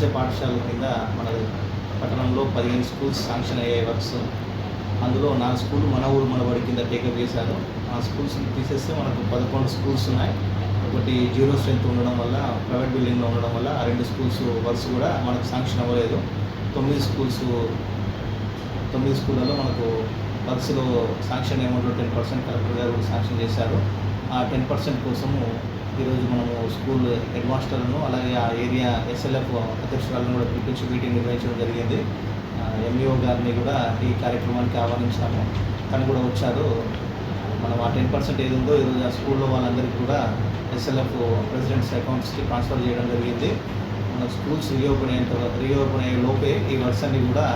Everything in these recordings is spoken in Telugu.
ఆదర్శ పాఠశాల కింద మన పట్టణంలో పదిహేను స్కూల్స్ శాంక్షన్ అయ్యే వర్క్స్ అందులో నా స్కూల్ మన ఊరు మనబడి కింద టేకప్ చేశారు. ఆ స్కూల్స్ తీసేస్తే మనకు పదకొండు స్కూల్స్ ఉన్నాయి. ఒకటి జీరో స్ట్రెంత్ ఉండడం వల్ల ప్రైవేట్ బిల్డింగ్లో ఉండడం వల్ల ఆ రెండు స్కూల్స్ వర్క్స్ కూడా మనకు శాంక్షన్ అవ్వలేదు. తొమ్మిది స్కూల్స్ తొమ్మిది స్కూళ్ళలో మనకు వర్క్స్లో శాంక్షన్ అమౌంట్లో టెన్ పర్సెంట్ కలెక్టర్ గారు శాంక్షన్ చేశారు. ఆ టెన్ పర్సెంట్ కోసము ఈరోజు మనము స్కూల్ హెడ్ మాస్టర్లను అలాగే ఆ ఏరియా ఎస్ఎల్ఎఫ్ అధ్యక్షురాలను కూడా పిలిపించి మీటింగ్ నిర్వహించడం జరిగింది. ఎంఈఓ గారిని కూడా ఈ కార్యక్రమానికి ఆహ్వానించాము. తను కూడా వచ్చారు. మనం ఆ టెన్ పర్సెంట్ ఏది ఉందో ఈరోజు ఆ స్కూల్లో వాళ్ళందరికీ కూడా ఎస్ఎల్ఎఫ్ ప్రెసిడెంట్స్ అకౌంట్స్కి ట్రాన్స్ఫర్ చేయడం జరిగింది. మన స్కూల్స్ రీఓపెన్ అయ్యేంత రీఓపెన్ అయ్యే లోపే ఈ వర్క్స్ అన్నీ కూడా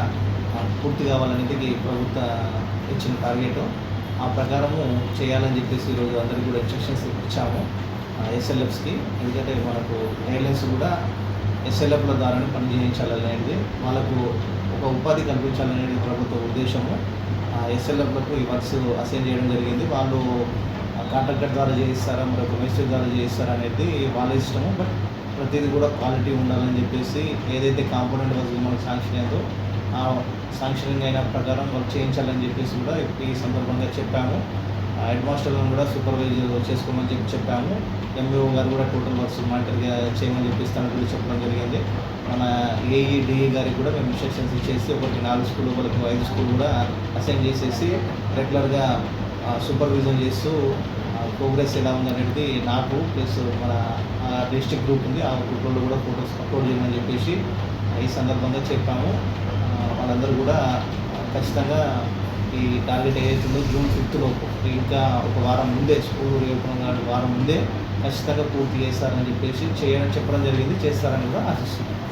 పూర్తి కావాలనేది ఈ ప్రభుత్వ ఇచ్చిన టార్గెట్. ఆ ప్రకారము చేయాలని చెప్పేసి ఈరోజు అందరికీ కూడా ఇన్స్ట్రక్షన్స్ ఇచ్చాము. ఎస్ఎల్ఎఫ్స్కి ఎందుకంటే మనకు గైడ్లైన్స్ కూడా ఎస్ఎల్ఎఫ్ల ద్వారానే పని చేయించాలనేది వాళ్ళకు ఒక ఉపాధి కల్పించాలనేది ప్రభుత్వ ఉద్దేశము. ఎస్ఎల్ఎఫ్లకు ఈ వర్క్స్ అసైన్ చేయడం జరిగింది. వాళ్ళు కాంట్రాక్టర్ ద్వారా చేయిస్తారా మరొక మేస్త్రి ద్వారా చేయిస్తారా అనేది వాళ్ళ ఇష్టము. బట్ ప్రతిదీ కూడా క్వాలిటీ ఉండాలని చెప్పేసి ఏదైతే కాంపోనెంట్ వర్క్ మనకు శాంక్షన్ అయిందో ఆ అయిన ప్రకారం వర్క్ చేయించాలని చెప్పేసి కూడా ఈ సందర్భంగా చెప్పాము. హెడ్మాస్టర్లను హెడ్ కూడా సూపర్వైజ్ చేసుకోమని చెప్పి చెప్పాము. ఎంబీఓ గారు కూడా టోటల్ వర్క్స్ మానిటర్గా చేయమని చెప్పేసి తనకు కూడా చెప్పడం జరిగింది. మన ఏఈడిఏ గారికి కూడా మేము ఇన్స్ట్రక్షన్స్ ఇచ్చేసి ఒకటి నాలుగు స్కూల్ ఒకరికి ఐదు స్కూల్ కూడా అసైన్ చేసేసి రెగ్యులర్గా సూపర్విజన్ చేస్తూ ప్రోగ్రెస్ ఎలా ఉందనేది నాకు ప్లస్ మన డిస్ట్రిక్ట్ గ్రూప్ ఉంది. ఆ గ్రూప్లో కూడా ఫొటోస్ అప్లోడ్ చేయమని చెప్పేసి ఈ సందర్భంగా చెప్పాము. వాళ్ళందరూ కూడా ఖచ్చితంగా ఈ టార్గెట్ ఏదైతుందో జూన్ ఫిఫ్త్ లోపు. ఇంకా ఒక వారం ముందే స్కూల్ రీఓపెన్ వారం ముందే ఖచ్చితంగా పూర్తి చేస్తారని చెప్పేసి చేయడం చెప్పడం జరిగింది చేస్తారని కూడా ఆశిస్తున్నాను